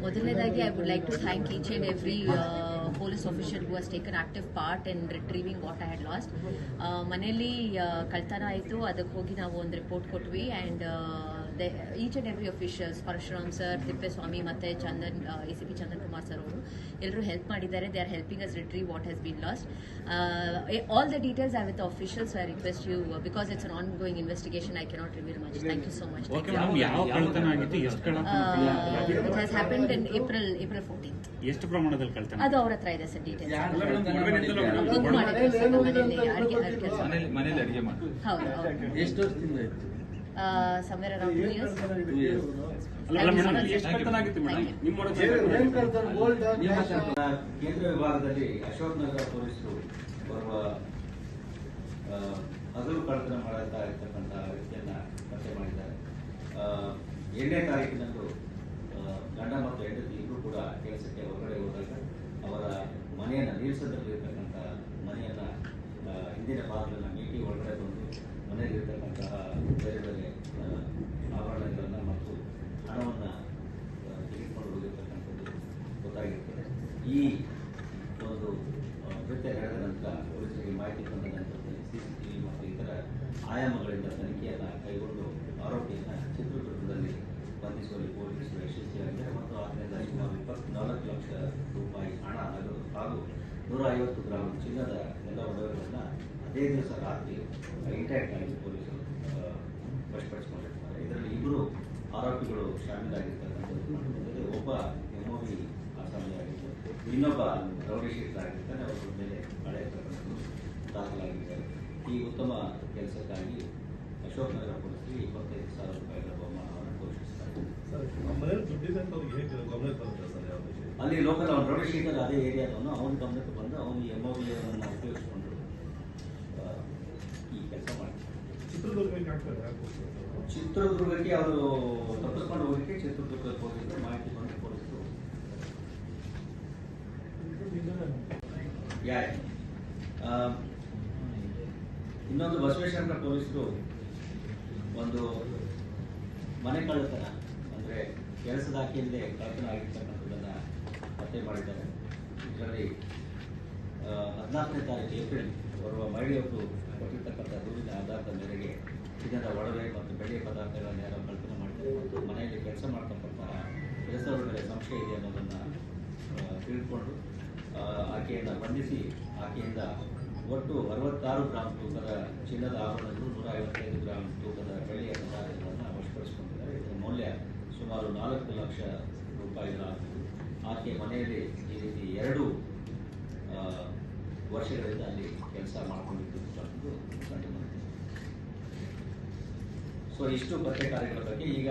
ಮೊದಲನೇದಾಗಿ I would like to thank each and every police official who has taken active part in retrieving what I had lost ಮನೆಯಲ್ಲಿ ಕಳ್ತನ ಆಯಿತು. ಅದಕ್ಕೆ ಹೋಗಿ ನಾವು ಒಂದು ರಿಪೋರ್ಟ್ ಕೊಟ್ವಿ. And each and every officials Parashuram sir Tippeswamy ಮತ್ತು Chandan A C P Chandan Kumar sir ಅವರು ಎಲ್ಲರೂ ಹೆಲ್ಪ್ ಮಾಡಿದ್ದಾರೆ. They are helping us retrieve what has been lost all the details I with officials I request you because it's an ongoing investigation I cannot reveal much thank you so much it has happened in April April fourteen ಎಷ್ಟು ಪ್ರಮಾಣದಲ್ಲಿ ಅದು ಅವ್ರ ಹತ್ರ ಇದೆ sir details ಹೌದು ಎಷ್ಟು ವರ್ಷದಿಂದ ಇತ್ತು ಟೂ ಇಯರ್ಸ್ ಕೇಂದ್ರ ವಿಭಾಗದಲ್ಲಿ ಅಶೋಕ್ ನಗರ ಪೊಲೀಸರು ಬರುವ ಹಗಲು ಕಳ್ಳತನ ಮಾಡುತ್ತಾ ಇರ್ತಕ್ಕಂಥ ವ್ಯಕ್ತಿಯನ್ನ ಪತ್ತೆ ಮಾಡಿದ್ದಾರೆ. ಆ, ಏಳನೇ ತಾರೀಕಿನಂದು ಗಂಡ ಮತ್ತು ಹೆಂಡತಿ ಇಬ್ಬರು ಕೂಡ ಕೆಲಸಕ್ಕೆ ಹೊರಗಡೆ ಮನೆಯನ್ನ ಮನೆಯನ್ನು ಹಿಂದಿನ ಭಾಗದನ್ನ ಮೀಟಿ ಒಳಗಡೆ ಬಂದು ಮನೆಯಲ್ಲಿರ್ತಕ್ಕಂತಹ ಬೇರೆ ಬೇರೆ ಆಭರಣಗಳನ್ನ ಮತ್ತು ಹಣವನ್ನು ತೆಗೆದುಕೊಂಡು ಹೋಗಿರ್ತಕ್ಕಂಥದ್ದು ಗೊತ್ತಾಗಿರ್ತದೆ. ಈ ಒಂದು ಕೃತ್ಯ ನಡೆದ ನಂತರ, ಪೊಲೀಸರಿಗೆ ಮಾಹಿತಿ ಬಂದ ನಂತರದಲ್ಲಿ ಟಿವಿ ಮತ್ತು ಇತರ ಆಯಾಮಗಳಿಂದ ತನಿಖೆಯನ್ನು ಕೈಗೊಂಡು ಆರೋಪಿಯನ್ನ ಚಿತ್ರದುರ್ಗದಲ್ಲಿ ಬಂಧಿಸುವಲ್ಲಿ ಪೊಲೀಸರು ಯಶಸ್ವಿಯಾಗಿದೆ ಮತ್ತು ಆತನಿಂದ ಸುಮಾರು ಇಪ್ಪತ್ನಾಲ್ಕು ಲಕ್ಷ ರೂಪಾಯಿ ಹಣ ನಗದು ಹಾಗೂ ನೂರ ಐವತ್ತು ಗ್ರಾಂ ಚಿನ್ನದ ಎಲ್ಲ ಒಡವೆಗಳನ್ನ ಅದೇ ದಿವಸ ರಾತ್ರಿ ಇಂಟ್ಯಾಕ್ಟ್ ಆಗಿ ಪೊಲೀಸರು ವಶಪಡಿಸಿಕೊಂಡಿರ್ತಾರೆ. ಇದರಲ್ಲಿ ಇಬ್ಬರು ಆರೋಪಿಗಳು ಶಾಮೀಲಾಗಿರ್ತಕ್ಕಂಥದ್ದು. ಕಂಡುಬಂದಿದೆ. ಒಬ್ಬ ಎಂಒಬಿ ಆಸಾಮಿಯಾಗಿದ್ದು, ಇನ್ನೊಬ್ಬ ರೌಡಿ ಶೀಟರ್ ಆಗಿರ್ತಾನೆ. ಅವರ ಮೇಲೆ ಹಳೆ ಪ್ರಕರಣಗಳು ದಾಖಲಾಗಿದ್ದಾರೆ ಈ ಉತ್ತಮ ಕೆಲಸಕ್ಕಾಗಿ ಅಶೋಕ್ ನಗರ ಪೊಲೀಸರಿಗೆ ಇಪ್ಪತ್ತೈದು ಸಾವಿರ ರೂಪಾಯಿಗಳ ಬಹುಮಾನವನ್ನು ಘೋಷಿಸಿದ್ದಾರೆ. ಅಲ್ಲಿ ಲೋಕಲ್ ಅವನ ರೌಡಿ ಶೀಟರ್ ಅದೇ ಏರಿಯಾದವನು ಅವನ ಗಮನಕ್ಕೆ ಬಂದು ಅವನು ಎಂ ಒ ಉಪಯೋಗಿಸಿಕೊಂಡು ಉಪಯೋಗಿಸ್ಕೊಂಡು ಈ ಕೆಲಸ ಮಾಡಿ ಚಿತ್ರದುರ್ಗಕ್ಕೆ ಅವರು ತಪ್ಪಿಸ್ಕೊಂಡು ಹೋಗಲಿಕ್ಕೆ ಚಿತ್ರದುರ್ಗಕ್ಕೆ ಹೋಗಿದ್ದು ಮಾಹಿತಿ ಬಂದು ಪೊಲೀಸರು ಯಾಕೆ ಇನ್ನೊಂದು ಬಸವೇಶ್ವರ ಪೊಲೀಸರು ಒಂದು ಮನೆ ಕಳ್ಳತನ ಅಂದ್ರೆ ಕೆಲಸದ ಆಕೆಯಲ್ಲೇ ಕಳ್ಳತನ ಆಗಿರ್ತಕ್ಕಂಥದ್ದನ್ನ ಪತ್ತೆ ಮಾಡಿದ್ದಾರೆ. ಇದರಲ್ಲಿ ಹದಿನಾಲ್ಕನೇ ತಾರೀಕು ಏಪ್ರಿಲ್ ಬರುವ ಮಹಿಳೆಯೊಬ್ಬರು ಕೊಟ್ಟಿರ್ತಕ್ಕಂಥ ದೂರಿನ ಆಧಾರದ ಮೇರೆಗೆ ಚಿನ್ನದ ಒಡವೆ ಮತ್ತು ಬೆಳ್ಳಿಯ ಪದಾರ್ಥಗಳನ್ನು ಯಾರೋ ಕಲ್ಪನೆ ಮಾಡಿದ್ದಾರೆ ಮತ್ತು ಮನೆಯಲ್ಲಿ ಕೆಲಸ ಮಾಡ್ತಕ್ಕಂತಹ ಕೆಲಸದ ಮೇಲೆ ಸಂಶಯ ಇದೆ ಅನ್ನೋದನ್ನ ಆ, ಆಕೆಯನ್ನು ಬಂಧಿಸಿ ಆಕೆಯಿಂದ ಒಟ್ಟು ಅರವತ್ತಾರು ಗ್ರಾಮ್ ತೂಕದ ಚಿನ್ನದ ಆಭರಣಗಳು ನೂರ ಐವತ್ತೈದು ಗ್ರಾಂ ಲಕ್ಷ ರೂಪಾಯಿಗಳಾಗುವುದು ಆಕೆ ಮನೆಯಲ್ಲಿ ಈ ರೀತಿ ಎರಡು ವರ್ಷಗಳಿಂದ ಅಲ್ಲಿ ಕೆಲಸ ಮಾಡಿಕೊಂಡಿದ್ದು ಕಂಡು ಸೊ ಇಷ್ಟು ಪತ್ತೆ ಕಾರ್ಯಗಳ ಬಗ್ಗೆ ಈಗ